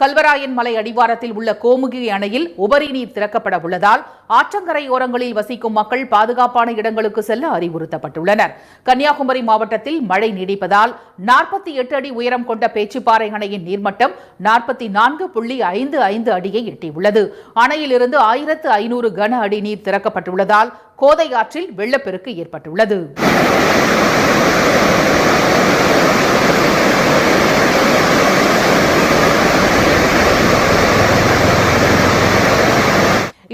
கல்வராயன் மலை அடிவாரத்தில் உள்ள கோமுகி அணையில் உபரி நீர் திறக்கப்பட உள்ளதால் ஆற்றங்கரையோரங்களில் வசிக்கும் மக்கள் பாதுகாப்பான இடங்களுக்கு செல்ல அறிவுறுத்தப்பட்டுள்ளனர். கன்னியாகுமரி மாவட்டத்தில் மழை நீடிப்பதால் நாற்பத்தி எட்டு அடி உயரம் கொண்ட பேச்சுப்பாறை அணையின் நீர்மட்டம் நாற்பத்தி நான்கு புள்ளி ஐந்து ஐந்து அடியை எட்டியுள்ளது. அணையிலிருந்து ஆயிரத்து ஐநூறு கன அடி நீர் திறக்கப்பட்டுள்ளதால் கோதை ஆற்றில் வெள்ளப்பெருக்கு ஏற்பட்டுள்ளது.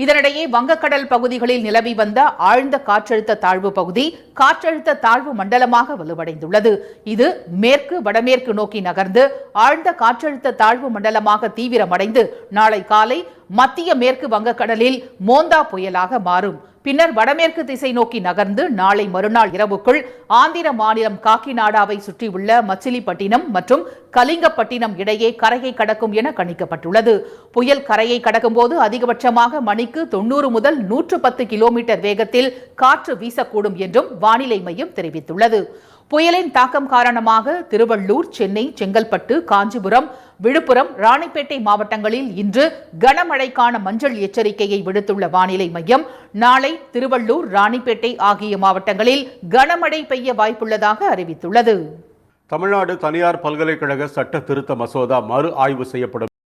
இதனிடையே வங்கக்கடல் பகுதிகளில் நிலவி வந்த ஆழ்ந்த காற்றழுத்த தாழ்வு பகுதி காற்றழுத்த தாழ்வு மண்டலமாக வலுவடைந்துள்ளது. இது மேற்கு வடமேற்கு நோக்கி நகர்ந்து ஆழ்ந்த காற்றழுத்த தாழ்வு மண்டலமாக தீவிரமடைந்து நாளை காலை மத்திய மேற்கு வங்கக்கடலில் மோந்தா புயலாக மாறும். பின்னர் வடமேற்கு திசை நோக்கி நகர்ந்து நாளை மறுநாள் இரவுக்குள் ஆந்திர மாநிலம் காக்கிநாடாவை சுற்றியுள்ள மச்சிலிப்பட்டினம் மற்றும் கலிங்கப்பட்டினம் இடையே கரையை கடக்கும் என கணிக்கப்பட்டுள்ளது. புயல் கரையை கடக்கும்போது அதிகபட்சமாக மணிக்கு தொண்ணூறு முதல் நூற்று பத்து கிலோமீட்டர் வேகத்தில் காற்று வீசக்கூடும் என்றும் வானிலை மையம் தெரிவித்துள்ளது. புயலின் தாக்கம் காரணமாக திருவள்ளூர் சென்னை செங்கல்பட்டு காஞ்சிபுரம் விழுப்புரம் ராணிப்பேட்டை மாவட்டங்களில் இன்று கனமழைக்கான மஞ்சள் எச்சரிக்கையை விடுத்துள்ள வானிலை மையம். நாளை திருவள்ளூர் ராணிப்பேட்டை ஆகிய மாவட்டங்களில் கனமழை பெய்ய வாய்ப்புள்ளதாக அறிவித்துள்ளது. தமிழ்நாடு தனியார் பல்கலைக்கழக சட்ட திருத்த மசோதா மறு ஆய்வு செய்யப்படும்.